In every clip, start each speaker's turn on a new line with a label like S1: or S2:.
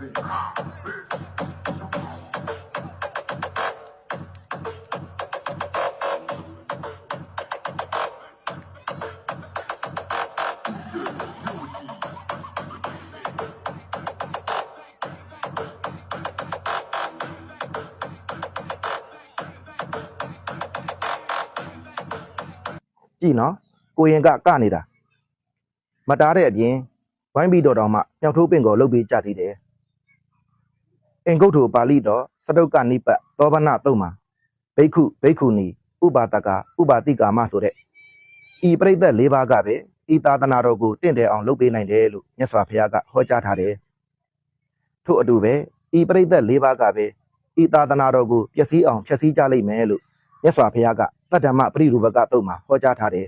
S1: ကြည့်နော်ကိုရင်ကကနေတာမတားတဲ့အပြင်ဝိုင်းပြီးတော့တောင်မှမြောက်ထိုးပင်ကိုလှုပ်ပြီးကြသေးတယ် အင်္ဂုတ္ထုပါဠိတော်သတုတ်ကနိပတ်သောဗနတုံမှာဘိက္ခုဘိက္ခုနီဥပါတကဥပါတိကာမဆိုတဲ့ဤပြိဿ၄ပါးကပဲဤသာသနာတော်ကိုတင့်တယ်အောင်လုပ်ပေးနိုင်တယ်လို့မြတ်စွာဘုရားကဟောကြားထားတယ်ထို့အတူပဲဤပြိဿ၄ပါးကပဲဤသာသနာတော်ကိုပျက်စီးအောင်ဖျက်ဆီးကြလိမ့်မယ်လို့မြတ်စွာဘုရားကတတ္တမပရိရူပကတုံမှာဟောကြားထားတယ်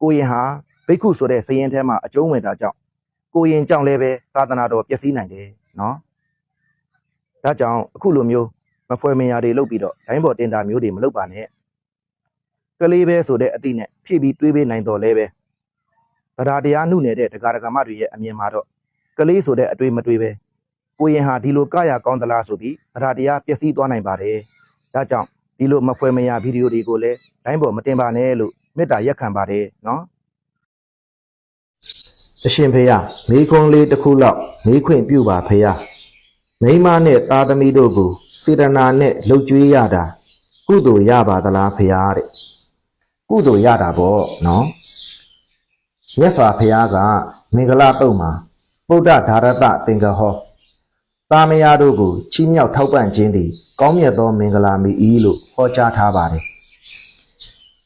S1: ကိုရင်ဟာဘိက္ခုဆိုတဲ့စည်ရင်ထဲမှာအကျုံးဝင်တာကြောင့်ကိုရင်ကြောင့်လည်းပဲသာသနာတော်ပျက်စီးနိုင်တယ်နော် ဒါကြောင့်အခုလိုမျိုးမဖွဲမရာတွေလုပ်ပြီးတော့ဒိုင်းပေါ်တင်တာမျိုးတွေမလုပ်ပါနဲ့ကလေးပဲဆိုတဲ့အသည့်နဲ့ဖြည့်ပြီးတွေးပေးနိုင်တော်လဲပဲဗရာတရားနှုနယ်တဲ့ဒကာဒကာမတွေရဲ့အမြင်မှာတော့ကလေးဆိုတဲ့အတွေ့မတွေ့ပဲကိုရင်ဟာဒီလိုကရကောင်းသလားဆိုပြီးဗရာတရားပျက်စီးသွားနိုင်ပါတယ်ဒါကြောင့်ဒီလိုမဖွဲမရာဗီဒီယိုတွေကိုလည်းဒိုင်းပေါ်မတင်ပါနဲ့လို့မေတ္တာရက်ခံပါတယ်နော်အရှင်ဖေယမိခွန်လေးတစ်ခုလောက်မိခွင့်ပြုပါဖေယ မိန်းမနဲ့သားသမီးတို့ကိုစေတနာနဲ့လှုပ်ကြွေးရတာကုသိုလ်ရပါသလားဖေယတဲ့ကုသိုလ်ရတာပေါ့နော်မြတ်စွာဘုရားကမင်္ဂလာတုံမှာဗုဒ္ဓဓာရတသင်္ကဟောတာမယာတို့ကိုချီးမြှောက်ထောက်ပံ့ခြင်းသည်ကောင်းမြတ်သောမင်္ဂလာမီဤလို့ဟောကြားထားပါတယ်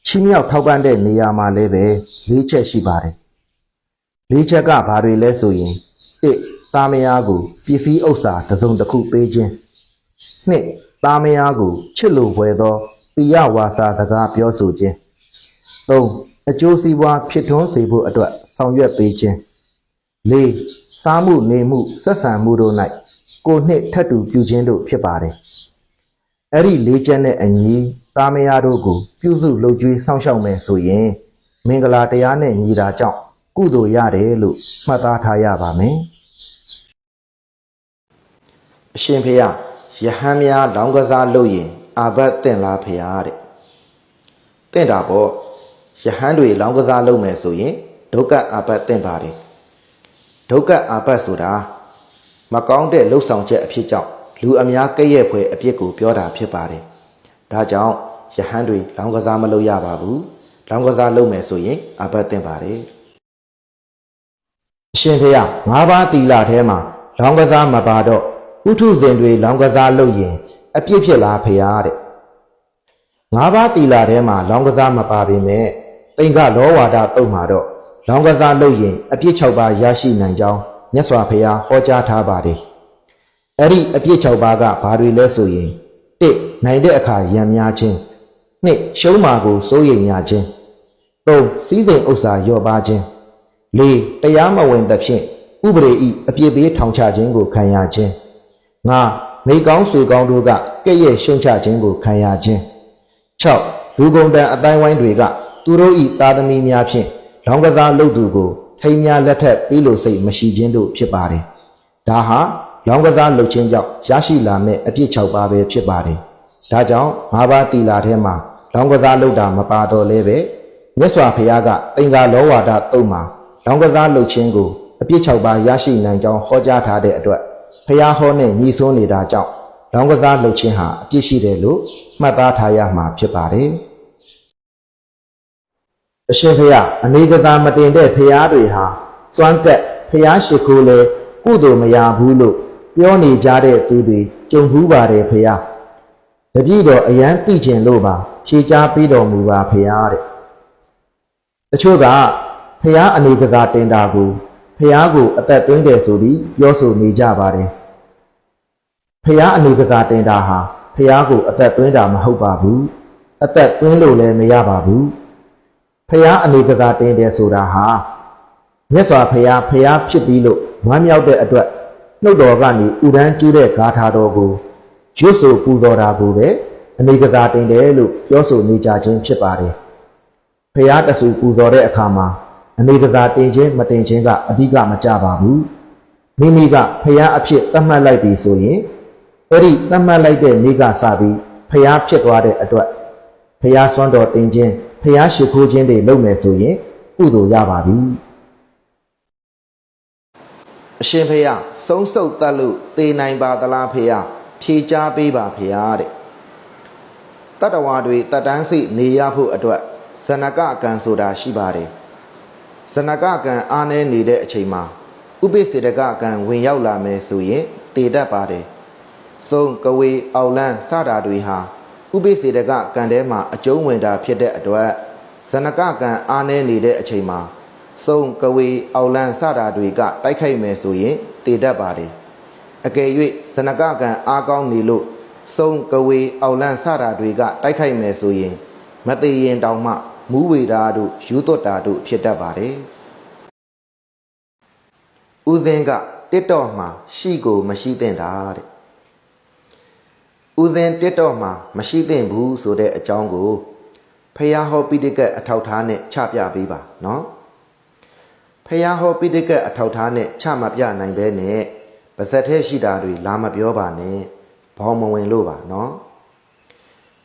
S1: ချီးမြှောက်ထောက်ပံ့တဲ့နေရာမှာလည်းပဲ၄ချက်ရှိပါတယ်လေးချက်ကဘာတွေလဲဆိုရင် တစ်သားမယားကိုပစ္စည်းဥစ္စာတစ်စုံတစ်ခုပေးခြင်းနှစ်သားမယားကိုချစ်လို့ဝယ်သောပိယဝါစာစကားပြောဆိုခြင်းသုံးအကျိုးစီးပွားဖြစ်ထွန်းစေဖို့အတွက်ဆောင်ရွက်ပေးခြင်းလေးစားမှုနေမှုဆက်ဆံမှုတို့၌ကိုနှစ်ထပ်တူပြုခြင်းတို့ဖြစ်ပါတယ်အဲ့ဒီလေးချက်နဲ့အညီသားမယားတို့ကို ပြုစုလုပ်ကြွေးစောင့်ရှောက်မယ်ဆိုရင်မင်္ဂလာတရားနဲ့ညီတာကြောင့် ကုသိုလ်ရတယ်လို့မှတ်သားထားရပါမယ်။အရှင်ဖေယယဟန်များလောင်းကစားလုပ်ရင်အာဘတ်တင့်လားဖေယတဲ့။တင့်တာပေါ့ယဟန်တွေလောင်းကစားလုပ်မယ်ဆိုရင်ဒုက္ခအာဘတ်တင့်ပါတယ်။ဒုက္ခအာဘတ်ဆိုတာမကောင်းတဲ့လှုပ်ဆောင်ချက်အဖြစ်ကြောင့်လူအများကဲ့ရဲ့ဖွယ်အပြစ်ကိုပြောတာဖြစ်ပါတယ်။ဒါကြောင့်ယဟန်တွေလောင်းကစားမလုပ်ရပါဘူး။လောင်းကစားလုပ်မယ်ဆိုရင်အာဘတ်တင့်ပါတယ်။ အရှင်ဖေယငါးပါးတီလာထဲမှာလောင်းကစားမပါတော့ဥထုဇဉ်တွေလောင်းကစားလုပ်ရင် အပြစ်ဖြစ်လားဖေယတဲ့ငါးပါးတီလာထဲမှာလောင်းကစားမပါပေမဲ့တိင်္ဂလောဝါဒတုတ်မှာတော့လောင်းကစားလုပ်ရင် အပြစ်၆ပါးရရှိနိုင်ကြောင်းမြတ်စွာဘုရားဟောကြားထားပါတယ်အဲ့ဒီအပြစ်၆ပါးကဘာတွေလဲဆိုရင်၁နိုင်တဲ့အခါရံများခြင်း၂ရှုံးမာကိုစိုးရိမ်ရခြင်း၃စီးစိမ်ဥစ္စာလျော့ပါခြင်း ၄တရားမဝင်သဖြင့်ဥပဒေဤအပြစ်ပေးထောင်ချခြင်းကိုခံရခြင်း၅မိကောင်းဆွေကောင်းတို့ကကဲ့ရဲ့ရှုံချခြင်းကိုခံရခြင်း၆လူကုန်တန်အတိုင်းဝိုင်းတွေက သူတို့ဤသားသမီးများဖြင့်လောင်းကစားလုပ်သူကိုထိမ်းများလက်ထက်ပေးလို့စိတ်မရှိခြင်းတို့ဖြစ်ပါတယ်ဒါဟာလောင်းကစားလုပ်ခြင်းကြောင့်ရရှိလာမယ့်အပြစ်၆ပါးပဲဖြစ်ပါတယ်ဒါကြောင့်၅ပါးတီလာထဲမှာလောင်းကစားလုပ်တာမပါတော့လဲပဲမြတ်စွာဘုရားကသင်္ကာလောဝါဒတုံးမှာ လောင်းကစားလုပ်ခြင်းကိုအပြစ်၆ပါးရရှိနိုင်ကြောင်းဟောကြားထားတဲ့အတွက်ဖះဟောနဲ့ညီစွန်းနေတာကြောင့်လောင်းကစားလုပ်ခြင်းဟာအပြစ်ရှိတယ်လို့မှတ်သားထားရမှာဖြစ်ပါတယ်။အရှင်ဖះအနေကစားမတင်တဲ့ဖះတွေဟာစွမ်းကက်ဖះရှိခိုးလဲကုသိုလ်မရဘူးလို့ပြောနေကြတဲ့သူတွေကြုံဘူးပါတယ်ဖះ။တပည့်တော်အရန်သိကျင်လို့ပါဖြေချပေးတော်မူပါဖះတဲ့။တချို့က ဖះအနေကစားတင်တာကိုဖះကိုအသက်သွင်းတယ်ဆိုပြီးပြောဆိုနေကြပါတယ်ဖះအနေကစားတင်တာဟာဖះကိုအသက်သွင်းတာမဟုတ်ပါဘူးအသက်သွင်းလို့လည်းမရပါဘူးဖះအနေကစားတင်တယ်ဆိုတာဟာမြတ်စွာဘုရားဖះဖြစ်ပြီးလို့ဝမ်းမြောက်တဲ့အတွက်နှုတ်တော်ကနေဥဒန်းကျူးတဲ့ဂါထာတော်ကိုရွတ်ဆိုပူဇော်တာကိုပဲအနေကစားတင်တယ်လို့ပြောဆိုနေကြခြင်းဖြစ်ပါတယ်ဖះတဆူပူဇော်တဲ့အခါမှာ အနေကစားတင်ခြင်းမတင်ခြင်းကအဓိကမကြပါဘူးမိမိကဖျားအဖြစ်သတ်မှတ်လိုက်ပြီဆိုရင်အဲ့ဒီသတ်မှတ်လိုက်တဲ့နေ့ကစပြီးဖျားဖြစ်သွားတဲ့အတွက်ဖျားစွမ်းတော်တင်ခြင်းဖျားရှိခိုးခြင်းတွေလုပ်မယ်ဆိုရင်ကုသိုလ်ရပါပြီအရှင်ဖျားဆုံးစုပ်တတ်လို့သေနိုင်ပါသလားဖျားဖြေချပေးပါဖျားတဲ့တတ္တဝါတွေတတ်တန်းစိနေရဖို့အတွက်ဇနကအကံဆိုတာရှိပါတယ် ဇနကအကံအားနည်းနေတဲ့အချိန်မှာဥပိစေတကအကံဝင်ရောက်လာမယ်ဆိုရင်တည်တတ်ပါတယ်သုံးကဝေအောက်လန်းစတာတွေဟာဥပိစေတကကံထဲမှာအကျုံးဝင်တာဖြစ်တဲ့အတွက်ဇနကကံအားနည်းနေတဲ့အချိန်မှာသုံးကဝေအောက်လန်းစတာတွေကတိုက်ခိုက်မယ်ဆိုရင်တည်တတ်ပါတယ်အကယ်၍ဇနကကံအားကောင်းနေလို့သုံးကဝေအောက်လန်းစတာတွေကတိုက်ခိုက်မယ်ဆိုရင်မသေးရင်တောင်မှ မူးဝေတာတို့ယူသွတ်တာတို့ဖြစ်တတ်ပါတယ်ဦးစင်းကတစ်တော့မှာရှိကိုမရှိသင့်တာတဲ့ဦးစင်းတစ်တော့မှာမရှိသင့်ဘူးဆိုတဲ့အကြောင်းကိုဖယားဟောပိဋကအထောက်ထားနဲ့ချပြပေးပါနော်ဖယားဟောပိဋကအထောက်ထားနဲ့ချမပြနိုင်ဘဲနဲ့ပါဇက်ထဲရှိတာတွေလာမပြောပါနဲ့ဘောင်းမဝင်လို့ပါနော်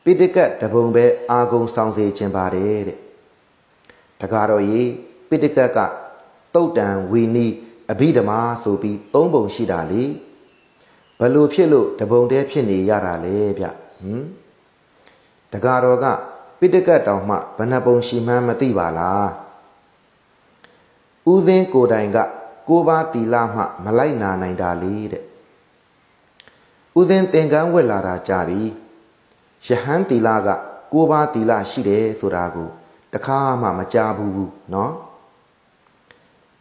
S1: ပိဋကတ်တပုံပဲအာဂုံဆောင်စေခြင်းပါတယ်တဲ့တကားတော့ရေပိဋကတ်ကတုတ်တန်ဝီနီအဘိဓမ္မာဆိုပြီးသုံးပုံရှိတာလေဘလို့ဖြစ်လို့တပုံတည်းဖြစ်နေရတာလေဗျဟမ်တကားတော့ကပိဋကတ်တောင်မှဘဏ္ဍပုံရှိမှန်းမသိပါလားဦးစင်းကိုယ်တိုင်ကကိုးပါးတီလာမှ မလိုက်နာနိုင်တာလေတဲ့ဦးစင်းသင်္ကန်းဝက်လာတာကြပြီ ယဟန်တီလာကကိုးပါးတီလာရှိတယ်ဆိုတာကိုတခါမှမကြားဘူးเนาะ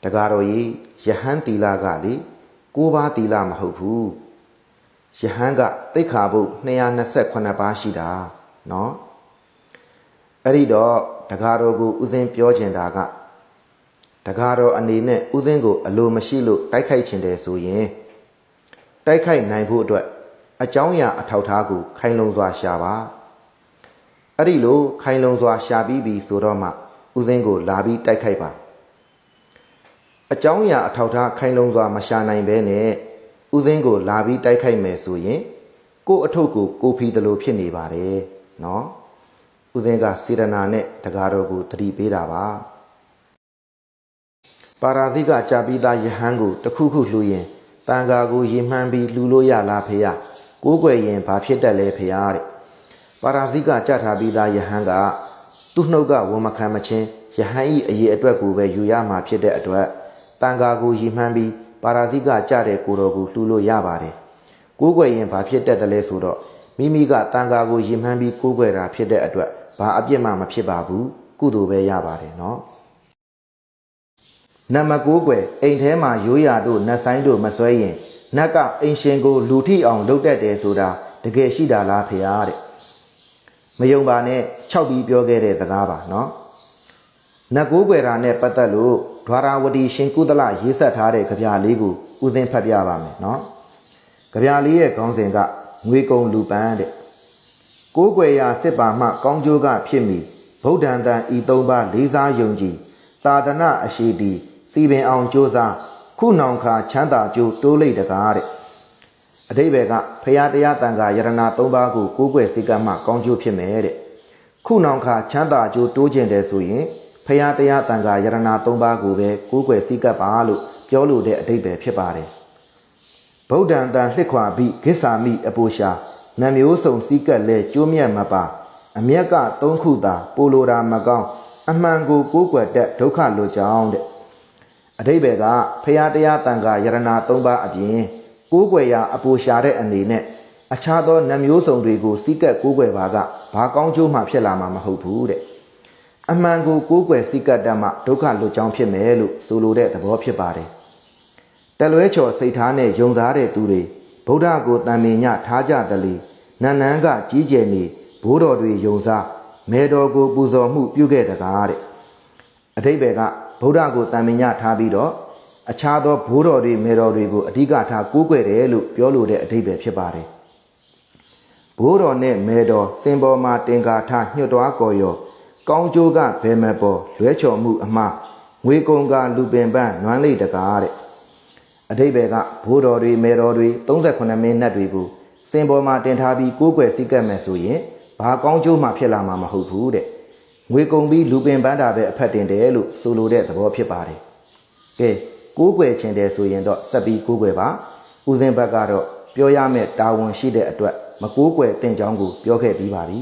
S1: တကားတော်ကြီးယဟန်တီလာကလေကိုးပါးတီလာမဟုတ်ဘူးယဟန်ကတိတ်ခါဖို့228ပါးရှိတာเนาะအဲ့ဒီတော့တကားတော်ကိုဦးစင်းပြောချင်တာကတကားတော်အနေနဲ့ဦးစင်းကိုအလိုမရှိလို့တိုက်ခိုက်ချင်တယ်ဆိုရင်တိုက်ခိုက်နိုင်ဖို့အတွက် အကြောင်းအရာအထောက်ထားကိုခိုင်လုံစွာရှာပါအဲ့ဒီလိုခိုင်လုံစွာရှာပြီးပြီဆိုတော့မှဦးစင်းကိုလာပြီးတိုက်ခိုက်ပါအကြောင်းအရာအထောက်ထားခိုင်လုံစွာမရှာနိုင်ဘဲနဲ့ဦးစင်းကိုလာပြီးတိုက်ခိုက်မယ်ဆိုရင်ကို့အထုပ်ကိုကိုဖီးသလိုဖြစ်နေပါတယ်နော်ဦးစင်းကစေတနာနဲ့တကားတော်ကိုတတိပေးတာပါပါရာဇိကကြာပြီးသားယဟန်ကိုတခုခုလှူရင်တန်ဃာကိုရေမှန်းပြီးလှူလို့ရလားဖေယ ကိုးကွယ်ရင်ဘာဖြစ်တတ်လဲဖေယတဲ့ပါရာဇိကကြာထားပြီးသားယဟန်ကသူ့နှုတ်ကဝန်မခံမချင်းယဟန်ဤအရေးအတွက်ကိုပဲယူရမှာဖြစ်တဲ့အတွက်တန်ဃာကိုရေမှန်းပြီးပါရာဇိကကြာတဲ့ကိုတော်ကိုလှူလို့ရပါတယ်ကိုးကွယ်ရင်ဘာဖြစ်တတ်တယ်လဲဆိုတော့မိမိကတန်ဃာကိုရေမှန်းပြီးကိုးကွယ်တာဖြစ်တဲ့အတွက်ဘာအပြစ်မှမဖြစ်ပါဘူးကုသိုလ်ပဲရပါတယ်နော်နမကိုးကွယ်အိမ်ထဲမှာရိုးရာတို့နတ်ဆိုင်တို့မစွဲရင် နတ်ကအိမ်ရှင်ကိုလူထိအောင်လုပ်တတ်တယ်ဆိုတာတကယ်ရှိတာလားဖေဟာတဲ့မယုံပါနဲ့၆ပြီးပြောခဲ့တဲ့စကားပါနော်နတ်ကိုးကွယ်တာနဲ့ပတ်သက်လို့ဒွါရာဝတီရှင်ကုသလရေးဆက်ထားတဲ့ကြပြလေးကိုဥစဉ်ဖတ်ပြပါမယ်နော်ကြပြလေးရဲ့ခေါင်းစဉ်ကငွေကုံလူပန်းတဲ့ကိုးကွယ်ရာစစ်ပါမှကောင်းကျိုးကဖြစ်မီဗုဒ္ဓံတန်ဤသုံးပါးလေးစားယုံကြည်သာသနာအရှိတီစီပင်အောင်ကြိုးစား ခုနောင်ခါချမ်းသာကြိုးတိုးလိုက်တကားတဲ့အတိဘယ်ကဖရာတရားတန်ခါယရဏ၃ပါးကိုကိုးကွယ်စိတ်ကမှကောင်းကျိုးဖြစ်မယ်တဲ့ခုနောင်ခါချမ်းသာကြိုးတိုးကျင်တယ်ဆိုရင်ဖရာတရားတန်ခါယရဏ၃ပါးကိုပဲကိုးကွယ်စိတ်ကပါလို့ပြောလို့တဲ့အတိဘယ်ဖြစ်ပါတယ်ဗုဒ္ဓံတန်လှစ်ခွာပြီးဂစ္ဆာမိအပူရှာနမျိုးစုံစီးကပ်လဲကျိုးမြတ်မပါအမျက်ကသုံးခုသာပိုလိုတာမကောင်းအမှန်ကိုကိုးကွယ်တဲ့ဒုက္ခလိုကြောင်းတဲ့ အတိဘယ်ကဖရာတရားတန်ခါယရနာ၃ပါးအပြင်ကိုးကွယ်ရာအပူရှာတဲ့အနေနဲ့အခြားသောနှမျိုးစုံတွေကိုစီးကပ်ကိုးကွယ်ပါကဘာကောင်းကျိုးမှဖြစ်လာမှာမဟုတ်ဘူးတဲ့အမှန်ကိုကိုးကွယ်စီးကပ်တတ်မှဒုက္ခလွတ်ကြောင်းဖြစ်မယ်လို့ဆိုလိုတဲ့သဘောဖြစ်ပါတယ်တလွဲချော်စိတ်ထားနဲ့ယုံသားတဲ့သူတွေဗုဒ္ဓကိုတန်မြင်ညထားကြတယ်လေနန်းနန်းကကြီးကျယ်နေဘိုးတော်တွေယုံစားမဲတော်ကိုပူဇော်မှုပြုခဲ့တကားတဲ့အထိပ္ပယ်က ဗုဒ္ဓကိုတန်မြင်ညထားပြီးတော့အခြားသောဘိုးတော်တွေမေတော်တွေကိုအဓိကထားကိုးကွယ်တယ်လို့ပြောလိုတဲ့အဓိပ္ပာယ်ဖြစ်ပါတယ်ဘိုးတော်နဲ့မေတော်စင်ပေါ်မှာတင်ကာထားညှွတ်တော်ကော်ရောကောင်းကျိုးကဘယ်မပေါ်လွဲချော်မှုအမှားငွေကုံကလူပင်ပန်းနွမ်းလိတ်တကားတဲ့အဓိပ္ပာယ်ကဘိုးတော်တွေမေတော်တွေ38မိနစ်တွေကိုစင်ပေါ်မှာတင်ထားပြီးကိုးကွယ်စိတ်ကပ်မယ်ဆိုရင်ဘာကောင်းကျိုးမှဖြစ်လာမှာမဟုတ်ဘူးတဲ့ ငွေကုန်ပြီးလူပင်ပန်းတာပဲအဖက်တင်တယ်လို့ဆိုလိုတဲ့သဘောဖြစ်ပါတယ်ကဲကိုးကွယ်ခြင်းတယ်ဆိုရင်တော့စက်ပြီးကိုးကွယ်ပါဦးစင်းဘက်ကတော့ပြောရမယ့်တာဝန်ရှိတဲ့အတွက်မကိုးကွယ်တင်ကြောင်းကိုပြောခဲ့ပြီးပါပြီ